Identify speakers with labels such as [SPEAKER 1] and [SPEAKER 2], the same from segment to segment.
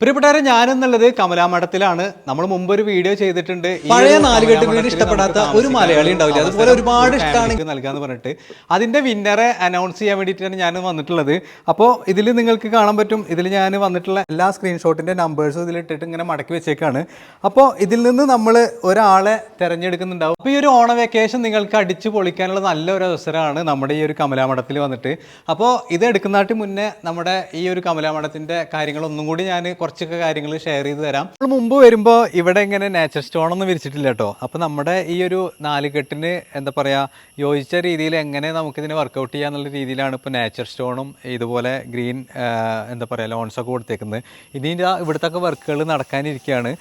[SPEAKER 1] പ്രിയപ്പെട്ടവരെ ഞാനെന്നുള്ളത് കമലാമഠത്തിലാണ് നമ്മൾ മുമ്പ് ഒരു വീഡിയോ ചെയ്തിട്ടുണ്ട്.
[SPEAKER 2] പഴയ നാലുകെട്ട് വീട് ഇഷ്ടപ്പെടാത്ത ഒരു മലയാളി ഉണ്ടാവില്ല. അതുപോലെ ഒരുപാട് ഇഷ്ടമാണ്
[SPEAKER 1] നൽകാന്ന് പറഞ്ഞിട്ട്. അതിന്റെ വിന്നറെ അനൗൺസ് ചെയ്യാൻ വേണ്ടിയിട്ടാണ് ഞാൻ വന്നിട്ടുള്ളത്. അപ്പോൾ ഇതിൽ നിങ്ങൾക്ക് കാണാൻ പറ്റും. ഇതിൽ ഞാൻ വന്നിട്ടുള്ള എല്ലാ സ്ക്രീൻഷോട്ടിന്റെ നമ്പേഴ്സും ഇതിലിട്ടിട്ട് ഇങ്ങനെ മടക്കി വെച്ചേക്കാണ്. അപ്പോൾ ഇതിൽ നിന്ന് നമ്മൾ ഒരാളെ തിരഞ്ഞെടുക്കുന്നുണ്ടാവും. അപ്പോൾ ഈ ഒരു ഓണ വെക്കേഷൻ നിങ്ങൾക്ക് അടിച്ചു പൊളിക്കാനുള്ള നല്ലൊരു അവസരമാണ് നമ്മുടെ ഈ ഒരു കമലാമഠത്തിൽ വന്നിട്ട്. അപ്പോൾ ഇത് എടുക്കുന്നതായിട്ട് മുന്നേ നമ്മുടെ ഈ ഒരു കമലാമഠത്തിന്റെ കാര്യങ്ങളൊന്നും കൂടി ഞാൻ കുറച്ചൊക്കെ കാര്യങ്ങൾ ഷെയർ ചെയ്ത് തരാം. നമ്മൾ മുമ്പ് വരുമ്പോൾ ഇവിടെ ഇങ്ങനെ നാച്ചർ സ്റ്റോൺ ഒന്നും വിരിച്ചിട്ടില്ല കേട്ടോ അപ്പോൾ നമ്മുടെ ഈ ഒരു നാലുകെട്ടിന് എന്താ പറയുക യോജിച്ച രീതിയിൽ എങ്ങനെ നമുക്കിതിനെ വർക്കൗട്ട് ചെയ്യാന്നുള്ള രീതിയിലാണ് ഇപ്പോൾ നാച്ചർ സ്റ്റോണും ഇതുപോലെ ഗ്രീൻ എന്താ പറയുക ലോൺസ് ഒക്കെ കൊടുത്തേക്കുന്നത്. ഇനി ഇതാ ഇവിടുത്തെ വർക്കുകൾ നടക്കാനിരിക്കുകയാണ്.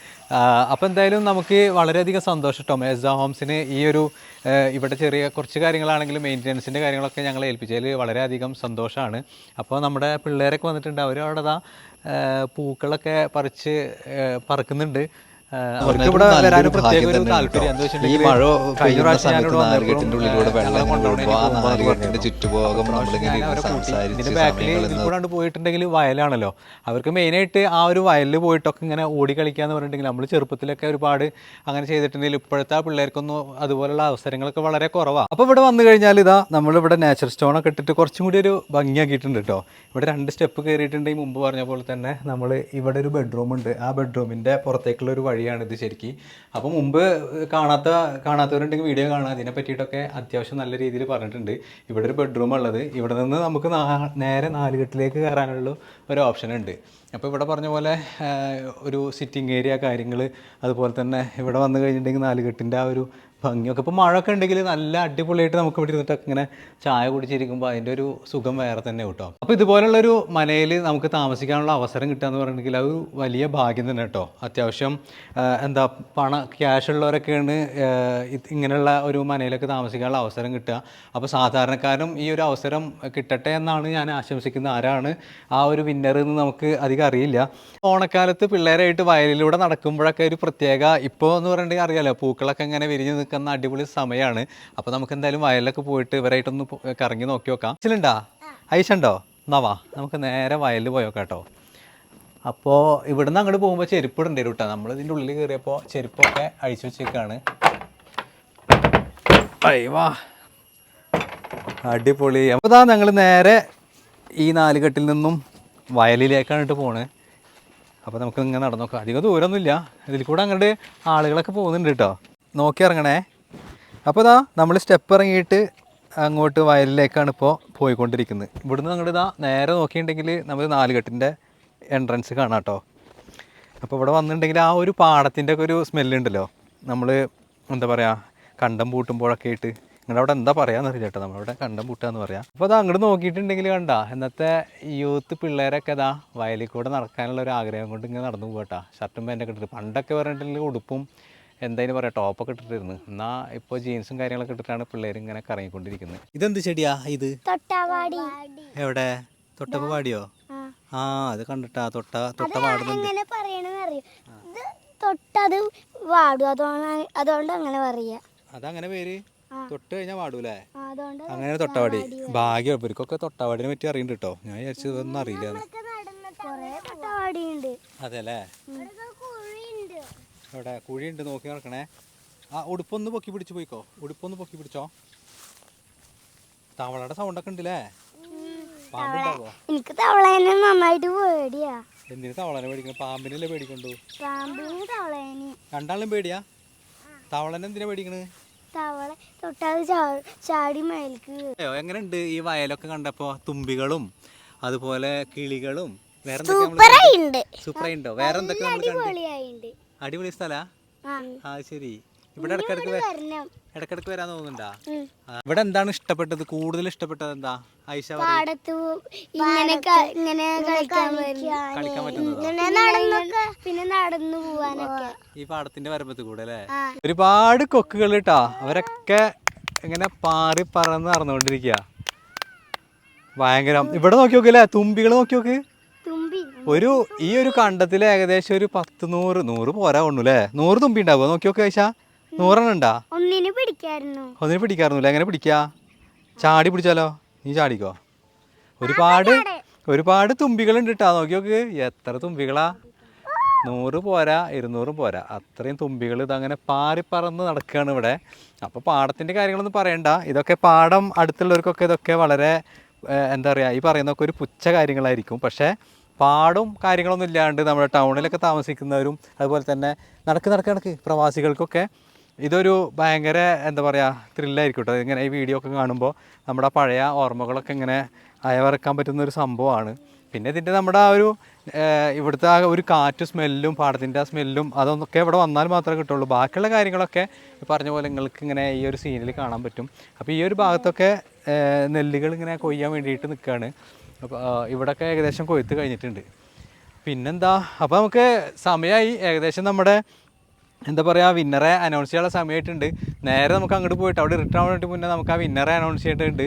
[SPEAKER 1] അപ്പോൾ എന്തായാലും നമുക്ക് വളരെയധികം സന്തോഷം കേട്ടോ മേസ ഹോംസിന് ഈ ഒരു ഇവിടെ ചെറിയ കുറച്ച് കാര്യങ്ങളാണെങ്കിലും മെയിന്റനൻസിന്റെ കാര്യങ്ങളൊക്കെ ഞങ്ങൾ ഏൽപ്പിച്ചതിൽ വളരെയധികം സന്തോഷമാണ് അപ്പോൾ നമ്മുടെ പിള്ളേരൊക്കെ വന്നിട്ടുണ്ട്. അവരവിടെ പൂക്കളൊക്കെ പറിച്ച് പറക്കുന്നുണ്ട്.
[SPEAKER 2] ഈ മഴ
[SPEAKER 1] കഴിഞ്ഞ
[SPEAKER 2] പെയ്യുന്ന
[SPEAKER 1] പ്രാവശ്യം
[SPEAKER 2] സമയത്ത് നാലുകെട്ടിന്റെ ഉള്ളിലൂടെ വെള്ളം ആ നാലുകെട്ടിന്റെ. നമ്മളിങ്ങനെ സംസാരിച്ച്
[SPEAKER 1] പോയിട്ടുണ്ടെങ്കിൽ വയലാണല്ലോ. അവർക്ക് മെയിനായിട്ട് ആ ഒരു വയലിൽ പോയിട്ടൊക്കെ ഇങ്ങനെ ഓടി കളിക്കാന്ന് പറഞ്ഞിട്ടുണ്ടെങ്കിൽ നമ്മൾ ചെറുപ്പത്തിലൊക്കെ ഒരുപാട് അങ്ങനെ ചെയ്തിട്ടുണ്ടെങ്കിൽ ഇപ്പോഴത്തെ ആ പിള്ളേർക്കൊന്നും അതുപോലുള്ള അവസരങ്ങളൊക്കെ വളരെ കുറവാണ് അപ്പോൾ ഇവിടെ വന്നു കഴിഞ്ഞാൽ ഇതാ നമ്മളിവിടെ നാച്ചുറൽ സ്റ്റോൺ ഒക്കെ ഇട്ടിട്ട് കുറച്ചും കൂടി ഒരു ഭംഗിയാക്കിയിട്ടുണ്ട് കേട്ടോ. ഇവിടെ രണ്ട് സ്റ്റെപ്പ് കയറിയിട്ടുണ്ടെങ്കിൽ മുമ്പ് പറഞ്ഞ പോലെ തന്നെ നമ്മൾ ഇവിടെ ഒരു ബെഡ്റൂം ഉണ്ട്. ആ ബെഡ്റൂമിന്റെ പുറത്തേക്കുള്ള ഒരു വഴിയാണ് ഇത് ശരിക്കും. അപ്പോൾ മുമ്പ് കാണാത്ത കാണാത്തവരുണ്ടെങ്കിൽ വീഡിയോ കാണാം. അതിനെ പറ്റിയിട്ടൊക്കെ അത്യാവശ്യം നല്ല രീതിയിൽ പറഞ്ഞിട്ടുണ്ട്. ഇവിടെ ഒരു ബെഡ്റൂം ഉള്ളത്. ഇവിടെ നിന്ന് നമുക്ക് നേരെ നാലുകെട്ടിലേക്ക് കയറാനുള്ള ഒരു ഓപ്ഷൻ ഉണ്ട്. അപ്പോൾ ഇവിടെ പറഞ്ഞ പോലെ ഒരു സിറ്റിംഗ് ഏരിയ കാര്യങ്ങൾ അതുപോലെ തന്നെ ഇവിടെ വന്നു കഴിഞ്ഞിട്ടുണ്ടെങ്കിൽ നാലുകെട്ടിന്റെ ആ ഒരു ഭംഗിയൊക്കെ. ഇപ്പോൾ മഴയൊക്കെ ഉണ്ടെങ്കിൽ നല്ല അടിപൊളിയായിട്ട് നമുക്ക് ഇവിടെ ഇരുന്നിട്ട് ഇങ്ങനെ ചായ കുടിച്ചിരിക്കുമ്പോൾ അതിന്റെ ഒരു സുഖം വേറെ തന്നെ കേട്ടോ. അപ്പോൾ ഇതുപോലുള്ളൊരു മനയിൽ നമുക്ക് താമസിക്കാനുള്ള അവസരം കിട്ടുക എന്ന് പറഞ്ഞിട്ടുണ്ടെങ്കിൽ അത് വലിയ ഭാഗ്യം തന്നെ കേട്ടോ. അത്യാവശ്യം എന്താ പണ ക്യാഷ് ഉള്ളവരൊക്കെയാണ് ഇങ്ങനെയുള്ള ഒരു മനയിലൊക്കെ താമസിക്കാനുള്ള അവസരം കിട്ടുക. അപ്പോൾ സാധാരണക്കാരും ഈ ഒരു അവസരം കിട്ടട്ടെ എന്നാണ് ഞാൻ ആശംസിക്കുന്നത്. ആരാണ് ആ ഒരു വിന്നർ എന്ന് നമുക്ക് അധികം അറിയില്ല. ഓണക്കാലത്ത് പിള്ളേരായിട്ട് വയലിലൂടെ നടക്കുമ്പോഴൊക്കെ ഒരു പ്രത്യേക ഇപ്പോൾ എന്ന് പറഞ്ഞിട്ടുണ്ടെങ്കിൽ അറിയാലോ പൂക്കളൊക്കെ ഇങ്ങനെ വിരിഞ്ഞ് നിൽക്കുന്ന അടിപൊളി സമയമാണ് അപ്പോൾ നമുക്ക് എന്തായാലും വയലിലൊക്കെ പോയിട്ട് ഇവരായിട്ടൊന്ന് കറങ്ങി നോക്കി നോക്കാം. ചിലണ്ടാ ഐശുണ്ടോ എന്നാവാ നമുക്ക് നേരെ വയലിൽ പോയോക്കാം കേട്ടോ. അപ്പോൾ ഇവിടുന്ന് അങ്ങോട്ട് പോകുമ്പോൾ ചെരുപ്പ് ഇടേണ്ടി വരും കേട്ടോ. നമ്മൾ ഇതിന്റെ ഉള്ളിൽ കയറിയപ്പോൾ ചെരുപ്പൊക്കെ അഴിച്ചു വെച്ചേക്കാണ്. അയ്യവാ അടിപൊളി. അപ്പോൾ ഇതാ ഞങ്ങൾ നേരെ ഈ നാലുകെട്ടിൽ നിന്നും വയലിലേക്കാണ് ഇട്ട് പോണേ. അപ്പോൾ നമുക്ക് ഇങ്ങനെ നടന്നു നോക്കാം. അധികം ദൂരമൊന്നുമില്ല ഇതിൽ കൂടെ അങ്ങോട്ട് ആളുകളൊക്കെ പോകുന്നുണ്ട് കേട്ടോ. നോക്കി ഇറങ്ങണേ അപ്പോൾ ഇതാ നമ്മൾ സ്റ്റെപ്പ് ഇറങ്ങിയിട്ട് അങ്ങോട്ട് വയലിലേക്കാണ് ഇപ്പോൾ പോയിക്കൊണ്ടിരിക്കുന്നത്. ഇവിടുന്ന് അങ്ങോട്ട് ഇതാ നേരെ നോക്കിയിട്ടുണ്ടെങ്കിൽ നമ്മൾ നാലുകെട്ടിന്റെ എൻട്രൻസ് കാണാം കേട്ടോ അപ്പോൾ ഇവിടെ വന്നിട്ടുണ്ടെങ്കിൽ ആ ഒരു പാടത്തിന്റെ ഒക്കെ ഒരു സ്മെല്ലുണ്ടല്ലോ. നമ്മൾ എന്താ പറയുക കണ്ടം പൂട്ടുമ്പോഴൊക്കെ ആയിട്ട്. നിങ്ങളുടെ അവിടെ എന്താ പറയാന്ന് അറിയില്ല കേട്ടോ. നമ്മളവിടെ കണ്ടം പൂട്ടാന്ന് പറയാം. അപ്പോൾ അത് അങ്ങോട്ട് നോക്കിയിട്ടുണ്ടെങ്കിൽ കണ്ട ഇന്നത്തെ യൂത്ത് പിള്ളേരൊക്കെ ഇതാ വയലിൽ കൂടെ നടക്കാനുള്ള ഒരു ആഗ്രഹം കൊണ്ട് ഇങ്ങനെ നടന്നു പോകട്ടാ ഷർട്ടും പാന്റൊക്കെ ഇട്ടിട്ട്. പണ്ടൊക്കെ പറഞ്ഞിട്ടുണ്ടെങ്കിൽ ഉടുപ്പും എന്തായാലും പറയാം ടോപ്പൊക്കെ ഇട്ടിട്ടിരുന്നു. എന്നാ ഇപ്പോൾ ജീൻസും കാര്യങ്ങളൊക്കെ ഇട്ടിട്ടാണ് പിള്ളേർ ഇങ്ങനെ കറങ്ങിക്കൊണ്ടിരിക്കുന്നത്. ഇതെന്ത് ചെടിയാ ഇത്? എവിടെ? തൊട്ടപ്പാടിയോ ആ. അത് കണ്ടിട്ടാ തൊട്ട തൊട്ട പാടുന്നുണ്ട്
[SPEAKER 3] എങ്ങനെ പറയണെന്ന് അറിയോ ഇത് തൊട്ടത് വാടും. അതുകൊണ്ട് അങ്ങനെ പറയാ.
[SPEAKER 1] അതങ്ങനെ പേര്? തൊട്ട് കഴിഞ്ഞാൽ പാടൂലേ
[SPEAKER 3] അതുകൊണ്ട്
[SPEAKER 1] അങ്ങനെ തൊട്ടവാടി ഭാഗ്യം ഇവർക്കൊക്കെ തൊട്ടവാടിനെ പറ്റി അറിയണ്ട് കേട്ടോ ഞാൻ വിചാരിച്ചതൊന്നും അറിയില്ല
[SPEAKER 3] കൊറേ തൊട്ടാവാടി ഉണ്ട്
[SPEAKER 1] അതെ അല്ലേ ഇവിടെ കുഴിയുണ്ട് നോക്കി നടക്കണേ. ആ ഉടുപ്പൊന്ന് പൊക്കി പിടിച്ച് പോയിക്കോ. ഉടുപ്പൊന്ന് പൊക്കി പിടിച്ചോ. തവളയുടെ സൗണ്ടൊക്കെ ഉണ്ടല്ലേ? പാമ്പുണ്ടാവോ
[SPEAKER 3] എനിക്ക് തവളേനെ നന്നായിട്ട് പേടിയാ.
[SPEAKER 1] എന്തിനു തവളനെ പേടിക്കണം? പാമ്പിനല്ലേ പേടിക്കണ്ടു?
[SPEAKER 3] പാമ്പിന് തവളേനെ.
[SPEAKER 1] രണ്ടാളും പേടിയാ? തവളനെ എന്തിനാ പേടിക്കണ്?
[SPEAKER 3] തവള തൊട്ടത് ചാടി മേൽക്ക്
[SPEAKER 1] എങ്ങനെയുണ്ട് ഈ വയലൊക്കെ കണ്ടപ്പോ? തുമ്പികളും അതുപോലെ കിളികളും വേറെ സൂപ്പറായിണ്ട്
[SPEAKER 3] ഉണ്ട്
[SPEAKER 1] സൂപ്പറായി ഉണ്ടോ വേറെ എന്തൊക്കെ നമ്മൾ കണ്ട് അടിപൊളി സ്ഥലാ?
[SPEAKER 3] ആ.
[SPEAKER 1] ആ ശരി. ഇവിടെ ഇടക്കിടക്ക്
[SPEAKER 3] വരണം.
[SPEAKER 1] ഇടക്കിടക്ക് വരാൻ തോന്നുന്നുണ്ടാ? ഇവിടെ എന്താണ് ഇഷ്ടപ്പെട്ടത്? കൂടുതൽ ഇഷ്ടപ്പെട്ടത് എന്താ? ഐഷ
[SPEAKER 3] ഇങ്ങനെ ഇങ്ങനെ കളിക്കാൻ
[SPEAKER 1] പറ്റുന്നതോ?
[SPEAKER 3] പിന്നെ നടന്നു പോവാനൊക്കെ.
[SPEAKER 1] ഈ പാടത്തിന്റെ വരമ്പത്ത് കൂടെ അല്ലേ. ഒരുപാട് കൊക്കുകൾ കേട്ടാ അവരൊക്കെ ഇങ്ങനെ പാറി പറന്ന് നടന്നുകൊണ്ടിരിക്കുക ഭയങ്കരം. ഇവിടെ നോക്കി നോക്കില്ലേ തുമ്പികൾ നോക്കി നോക്ക് ഒരു ഈ ഒരു കണ്ടത്തിൽ ഏകദേശം ഒരു പത്ത് നൂറ് നൂറ് പോരാ കൊണ്ടു അല്ലേ നൂറ് തുമ്പി ഉണ്ടാവുക നോക്കി നോക്കി കഴിച്ചാ നൂറെണ്ണം ഉണ്ടാ?
[SPEAKER 3] ഒന്നിന് പിടിക്കായിരുന്നു.
[SPEAKER 1] ഒന്നിനെ പിടിക്കാറുന്നില്ല എങ്ങനെ പിടിക്കാ? ചാടി പിടിച്ചാലോ? നീ ചാടിക്കോ? ഒരുപാട് ഒരുപാട് തുമ്പികളുണ്ട് കേട്ടോ നോക്കി നോക്ക് എത്ര തുമ്പികളാ? നൂറ് പോരാ ഇരുന്നൂറും പോരാ. അത്രയും തുമ്പികൾ ഇതങ്ങനെ പാറിപ്പറന്ന് നടക്കുകയാണ് ഇവിടെ. അപ്പോൾ പാടത്തിന്റെ കാര്യങ്ങളൊന്നും പറയണ്ട. ഇതൊക്കെ പാടം അടുത്തുള്ളവർക്കൊക്കെ ഇതൊക്കെ വളരെ എന്താ പറയുക ഈ പറയുന്നതൊക്കെ ഒരു പുച്ഛ കാര്യങ്ങളായിരിക്കും. പക്ഷേ പാടും കാര്യങ്ങളൊന്നും ഇല്ലാണ്ട് നമ്മുടെ ടൗണിലൊക്കെ താമസിക്കുന്നവരും അതുപോലെ തന്നെ നടക്ക് നടക്ക് നടക്ക് പ്രവാസികൾക്കൊക്കെ ഇതൊരു ഭയങ്കര എന്താ പറയുക ത്രില്ലായിരിക്കും കേട്ടോ. ഇങ്ങനെ ഈ വീഡിയോ ഒക്കെ കാണുമ്പോൾ നമ്മുടെ പഴയ ഓർമ്മകളൊക്കെ ഇങ്ങനെ അയവറക്കാൻ പറ്റുന്ന ഒരു സംഭവമാണ്. പിന്നെ ഇതിന്റെ നമ്മുടെ ആ ഒരു ഇവിടുത്തെ ആ ഒരു കാറ്റ് സ്മെല്ലും പാടത്തിന്റെ ആ സ്മെല്ലും അതൊക്കെ ഇവിടെ വന്നാൽ മാത്രമേ കിട്ടുള്ളൂ. ബാക്കിയുള്ള കാര്യങ്ങളൊക്കെ പറഞ്ഞ പോലെ നിങ്ങൾക്ക് ഇങ്ങനെ ഈ ഒരു സീനിൽ കാണാൻ പറ്റും. അപ്പോൾ ഈ ഒരു ഭാഗത്തൊക്കെ നെല്ലുകൾ ഇങ്ങനെ കൊയ്യാൻ വേണ്ടിയിട്ട് നിൽക്കുകയാണ് അപ്പോൾ ഇവിടെയൊക്കെ ഏകദേശം കൊയ്ത്ത് കഴിഞ്ഞിട്ടുണ്ട്. പിന്നെന്താ? അപ്പോൾ നമുക്ക് സമയമായി ഏകദേശം നമ്മുടെ എന്താ പറയുക വിന്നറെ അനൗൺസ് ചെയ്യാനുള്ള സമയമായിട്ടുണ്ട് നേരെ നമുക്ക് അങ്ങോട്ട് പോയിട്ട് അവിടെ റിട്ടേൺ ആവാനായിട്ട് മുന്നേ നമുക്ക് ആ വിന്നറെ അനൗൺസ് ചെയ്തിട്ടുണ്ട്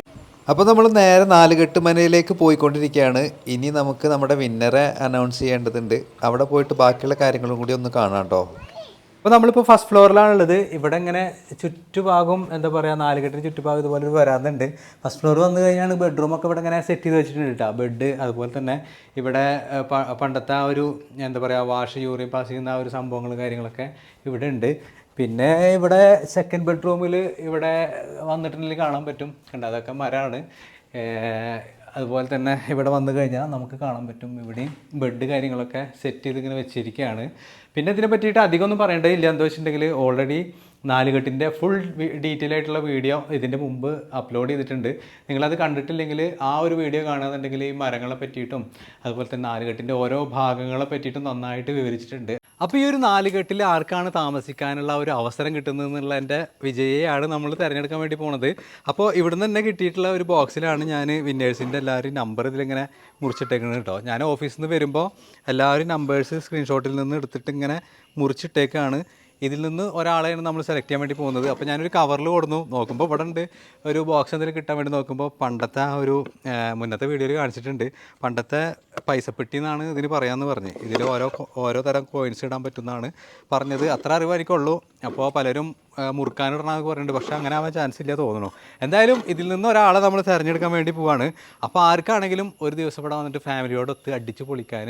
[SPEAKER 2] അപ്പോൾ നമ്മൾ നേരെ നാലുകെട്ട് മനയിലേക്ക് പോയിക്കൊണ്ടിരിക്കുകയാണ്. ഇനി നമുക്ക് നമ്മുടെ വിന്നറെ അനൗൺസ് ചെയ്യേണ്ടതുണ്ട്. അവിടെ പോയിട്ട് ബാക്കിയുള്ള കാര്യങ്ങളും കൂടി ഒന്ന് കാണാം കേട്ടോ.
[SPEAKER 1] അപ്പോൾ നമ്മളിപ്പോൾ ഫസ്റ്റ് ഫ്ലോറിലാണുള്ളത് ഇവിടെ ഇങ്ങനെ ചുറ്റുഭാഗം എന്താ പറയുക നാലുകെട്ടിന് ചുറ്റുഭാഗം ഇതുപോലെ ഒരു വരാറുണ്ട് ഫസ്റ്റ് ഫ്ലോർ വന്നു കഴിഞ്ഞാൽ ബെഡ്റൂമൊക്കെ ഇവിടെ ഇങ്ങനെ സെറ്റ് ചെയ്ത് വെച്ചിട്ടുണ്ട് കേട്ടോ ബെഡ് അതുപോലെ തന്നെ ഇവിടെ പണ്ടത്തെ ആ ഒരു എന്താ പറയുക വാഷ് യൂറിൻ പാസ് ചെയ്യുന്ന ആ ഒരു സംഭവങ്ങളും കാര്യങ്ങളൊക്കെ ഇവിടെ ഉണ്ട്. പിന്നെ ഇവിടെ സെക്കൻഡ് ബെഡ്റൂമിൽ ഇവിടെ വന്നിട്ടുണ്ടെങ്കിൽ കാണാൻ പറ്റും. കണ്ട? അതൊക്കെ മരമാണ് അതുപോലെ തന്നെ ഇവിടെ വന്നു കഴിഞ്ഞാൽ നമുക്ക് കാണാൻ പറ്റും ഇവിടെയും ബെഡ് കാര്യങ്ങളൊക്കെ സെറ്റ് ചെയ്ത് ഇങ്ങനെ വെച്ചിരിക്കുകയാണ്. പിന്നെ ഇതിനെ പറ്റിയിട്ട് അധികം ഒന്നും പറയേണ്ടതില്ല. എന്താ വെച്ചിട്ടുണ്ടെങ്കിൽ ഓൾറെഡി നാലുകെട്ടിന്റെ ഫുൾ ഡീറ്റെയിൽ ആയിട്ടുള്ള വീഡിയോ ഇതിന്റെ മുമ്പ് അപ്ലോഡ് ചെയ്തിട്ടുണ്ട്. നിങ്ങളത് കണ്ടിട്ടില്ലെങ്കിൽ ആ ഒരു വീഡിയോ കാണുകയെന്നുണ്ടെങ്കിൽ ഈ മരങ്ങളെ പറ്റിയിട്ടും അതുപോലെ തന്നെ നാലുകെട്ടിന്റെ ഓരോ ഭാഗങ്ങളെ പറ്റിയിട്ടും നന്നായിട്ട് വിവരിച്ചിട്ടുണ്ട്. അപ്പോൾ ഈ ഒരു നാലുകെട്ടിൽ ആർക്കാണ് താമസിക്കാനുള്ള ഒരു അവസരം കിട്ടുന്നത് എന്നുള്ളതിന്റെ വിജയയാണ് നമ്മൾ തിരഞ്ഞെടുക്കാൻ വേണ്ടി പോണത്. അപ്പോൾ ഇവിടുന്ന് തന്നെ കിട്ടിയിട്ടുള്ള ഒരു ബോക്സിലാണ് ഞാൻ വിന്നേഴ്സിന്റെ എല്ലാവരും നമ്പർ ഇതിലിങ്ങനെ മുറിച്ചിട്ടേക്കുന്നത് കേട്ടോ. ഞാൻ ഓഫീസിൽ നിന്ന് വരുമ്പോൾ എല്ലാവരും നമ്പേഴ്സ് സ്ക്രീൻഷോട്ടിൽ നിന്ന് എടുത്തിട്ട് ഇങ്ങനെ മുറിച്ചിട്ടേക്കാണ്. ഇതിൽ നിന്ന് ഒരാളെയാണ് നമ്മൾ സെലക്ട് ചെയ്യാൻ വേണ്ടി പോകുന്നത്. അപ്പോൾ ഞാനൊരു കവറിൽ കൊടുന്നു. നോക്കുമ്പോൾ ഇവിടെ ഉണ്ട് ഒരു ബോക്സ് എന്തെങ്കിലും കിട്ടാൻ വേണ്ടി നോക്കുമ്പോൾ പണ്ടത്തെ ആ ഒരു മുന്നത്തെ വീഡിയോയിൽ കാണിച്ചിട്ടുണ്ട്. പണ്ടത്തെ പൈസപ്പെട്ടി എന്നാണ് ഇതിന് പറയാമെന്ന് പറഞ്ഞ്. ഇതിൽ ഓരോ ഓരോ തരം കോയിൻസ് ഇടാൻ പറ്റുന്നതാണ് പറഞ്ഞത്. അത്ര അറിവ് എനിക്കുള്ളൂ അപ്പോൾ പലരും മുറുക്കാനിടണമെന്ന് പറയുന്നുണ്ട് പക്ഷേ അങ്ങനെ ആവാൻ ചാൻസ് ഇല്ല തോന്നുന്നു. എന്തായാലും ഇതിൽ നിന്ന് ഒരാളെ നമ്മൾ തിരഞ്ഞെടുക്കാൻ വേണ്ടി പോവാണ്. അപ്പോൾ ആർക്കാണെങ്കിലും ഒരു ദിവസം ഇവിടെ വന്നിട്ട് ഫാമിലിയോടൊത്ത് അടിച്ച് പൊളിക്കാൻ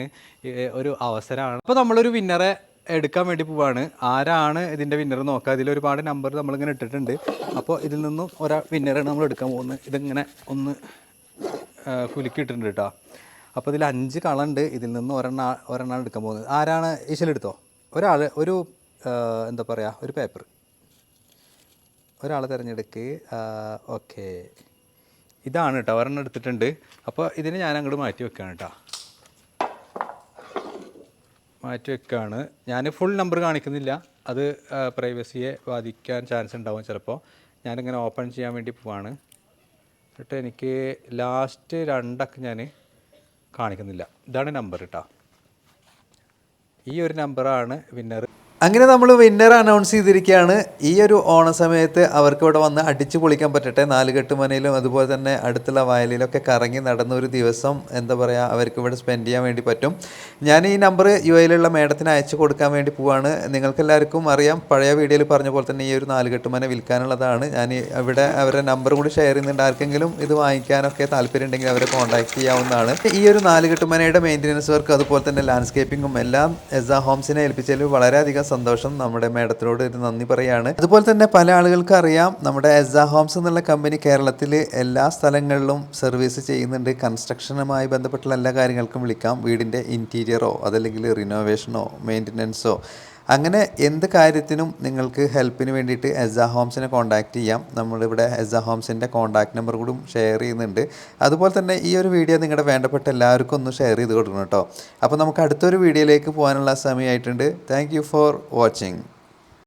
[SPEAKER 1] ഒരു അവസരമാണ് അപ്പോൾ നമ്മളൊരു വിന്നറെ എടുക്കാൻ വേണ്ടി പോവാണ്. ആരാണ് ഇതിന്റെ വിന്നർ നോക്കുക ഇതിൽ ഒരുപാട് നമ്പർ നമ്മളിങ്ങനെ ഇട്ടിട്ടുണ്ട്. അപ്പോൾ ഇതിൽ നിന്നും ഒരാ വിന്നറാണ് നമ്മൾ എടുക്കാൻ പോകുന്നത്. ഇതിങ്ങനെ ഒന്ന് കുലുക്കിയിട്ടുണ്ട് കേട്ടോ. അപ്പോൾ ഇതിൽ അഞ്ച് കളുണ്ട് ഇതിൽ നിന്ന് ഒരെണ്ണ ഒരെണ്ണം എടുക്കാൻ പോകുന്നത്. ആരാണ് ഈശ്വലെടുത്തോ ഒരാൾ ഒരു എന്താ പറയുക ഒരു പേപ്പർ ഒരാളെ തിരഞ്ഞെടുക്ക്. ഓക്കെ ഇതാണ് കേട്ടോ. ഒരെണ്ണം എടുത്തിട്ടുണ്ട്. അപ്പോൾ ഇതിന് ഞാൻ അങ്ങോട്ട് മാറ്റി വെക്കുകയാണ് കേട്ടോ. മാറ്റി വെക്കുകയാണ് ഞാൻ ഫുൾ നമ്പർ കാണിക്കുന്നില്ല. അത് പ്രൈവസിയെ ബാധിക്കാൻ ചാൻസ് ഉണ്ടാവും ചിലപ്പോൾ ഞാനിങ്ങനെ ഓപ്പൺ ചെയ്യാൻ വേണ്ടി പോവാണ്. എന്നിട്ട് എനിക്ക് ലാസ്റ്റ് രണ്ടൊക്കെ ഞാൻ കാണിക്കുന്നില്ല. ഇതാണ് നമ്പർ കേട്ടോ ഈ ഒരു നമ്പറാണ് വിന്നർ
[SPEAKER 2] അങ്ങനെ നമ്മൾ വിന്നർ അനൗൺസ് ചെയ്തിരിക്കുകയാണ്. ഈ ഒരു ഓണ സമയത്ത് അവർക്ക് ഇവിടെ വന്ന് അടിച്ചു പൊളിക്കാൻ പറ്റട്ടെ. നാലുകെട്ട് മനയിലും അതുപോലെ തന്നെ അടുത്തുള്ള വയലിലൊക്കെ കറങ്ങി നടന്ന ഒരു ദിവസം എന്താ പറയുക അവർക്ക് ഇവിടെ സ്പെൻഡ് ചെയ്യാൻ വേണ്ടി പറ്റും. ഞാൻ ഈ നമ്പർ യു എയിലുള്ള മേഡത്തിന് അയച്ചു കൊടുക്കാൻ വേണ്ടി പോവാണ്. നിങ്ങൾക്കെല്ലാവർക്കും അറിയാം പഴയ വീഡിയോയിൽ പറഞ്ഞ പോലെ തന്നെ ഈ ഒരു നാലുകെട്ട് മന വിൽക്കാനുള്ളതാണ്. ഞാൻ ഇവിടെ അവരുടെ നമ്പർ കൂടി ഷെയർ ചെയ്യുന്നുണ്ട്. ആർക്കെങ്കിലും ഇത് വാങ്ങിക്കാനൊക്കെ താല്പര്യം ഉണ്ടെങ്കിൽ അവരെ കോൺടാക്ട് ചെയ്യാവുന്നതാണ്. ഈ ഒരു നാലുകെട്ട് മനയുടെ മെയിന്റനൻസ് വർക്ക് അതുപോലെ തന്നെ ലാൻഡ്സ്കേപ്പിങ്ങും എല്ലാം എസ ഹോംസിനെ ഏൽപ്പിച്ചതിൽ വളരെയധികം സന്തോഷം നമ്മുടെ മേഡത്തിനോട് ഒരു നന്ദി പറയാണ്. അതുപോലെ തന്നെ പല ആളുകൾക്കും അറിയാം നമ്മുടെ എസ ഹോംസ് എന്നുള്ള കമ്പനി കേരളത്തിൽ എല്ലാ സ്ഥലങ്ങളിലും സർവീസ് ചെയ്യുന്നുണ്ട്. കൺസ്ട്രക്ഷനുമായി ബന്ധപ്പെട്ടുള്ള എല്ലാ കാര്യങ്ങൾക്കും വിളിക്കാം. വീടിന്റെ ഇന്റീരിയറോ അതല്ലെങ്കിൽ റിനോവേഷനോ മെയിന്റനൻസോ അങ്ങനെ എന്ത് കാര്യത്തിനും നിങ്ങൾക്ക് ഹെൽപ്പിന് വേണ്ടിയിട്ട് എസ ഹോംസിനെ കോൺടാക്റ്റ് ചെയ്യാം. നമ്മളിവിടെ എസ ഹോംസിന്റെ കോൺടാക്ട് നമ്പർ കൂടി ഷെയർ ചെയ്യുന്നുണ്ട്. അതുപോലെ തന്നെ ഈ ഒരു വീഡിയോ നിങ്ങളുടെ വേണ്ടപ്പെട്ട എല്ലാവർക്കും ഒന്ന് ഷെയർ ചെയ്ത് കൊടുക്കണം കേട്ടോ. അപ്പോൾ നമുക്ക് അടുത്തൊരു വീഡിയോയിലേക്ക് പോകാനുള്ള സമയമായിട്ടുണ്ട്. Thank for watching